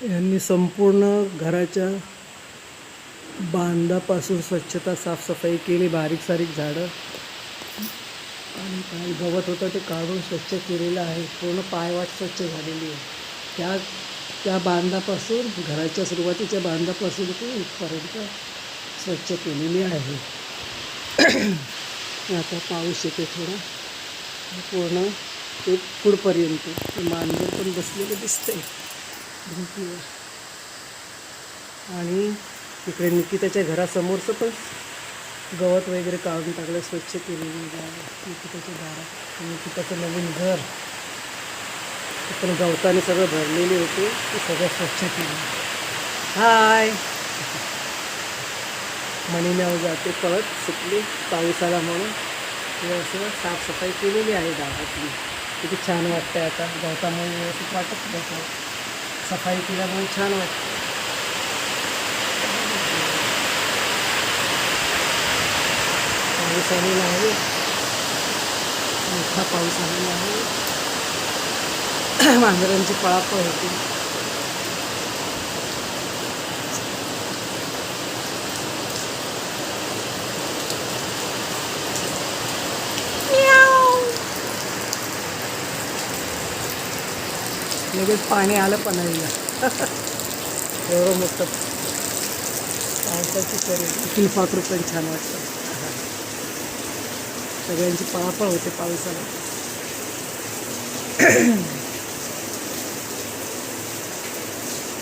यांनी संपूर्ण घराच्या बांधापासून स्वच्छता साफसफाई केली बारीक सारीक झाडं आणि काही गवत होतं ते काढून स्वच्छ केलेलं आहे. पूर्ण पायवाट स्वच्छ झालेली आहे. त्या त्या बांधापासून घराच्या सुरुवातीच्या बांधापासून ते इथपर्यंत स्वच्छ केलेली आहे. आता पाऊस येते थोडा. पूर्ण ते पुढपर्यंत. मांजर पण बसलेलं दिसतंय. भिंतीवर. आणि तिकडे निकिताच्या घरासमोरचं पण गवत वगैरे काढून टाकलं स्वच्छ केलेली जागा निकिताच्या दारात. निकिताचं नवीन घर. पण गवताने सगळं भरलेले होते. ते सगळं स्वच्छ केलं हाय! मणिम्याव जाते पळत सुटली पावसाला म्हणून. ते असं साफसफाई केलेली आहे गावातली किती छान वाटतंय आता. गवतामुळे व्यवस्थित वाटत नाही सफाई केल्यामुळे छान वाटतं. पाऊस आलेला आहे. मोठा पाऊस आलेला आहे. मांजरांची पळापळ होती. लगेच पाणी आलं पन्हाळीला एवढं मोठं पावसाची तरी फुलपाखरू पण छान वाटतं. सगळ्यांची पळापळ होते पावसाला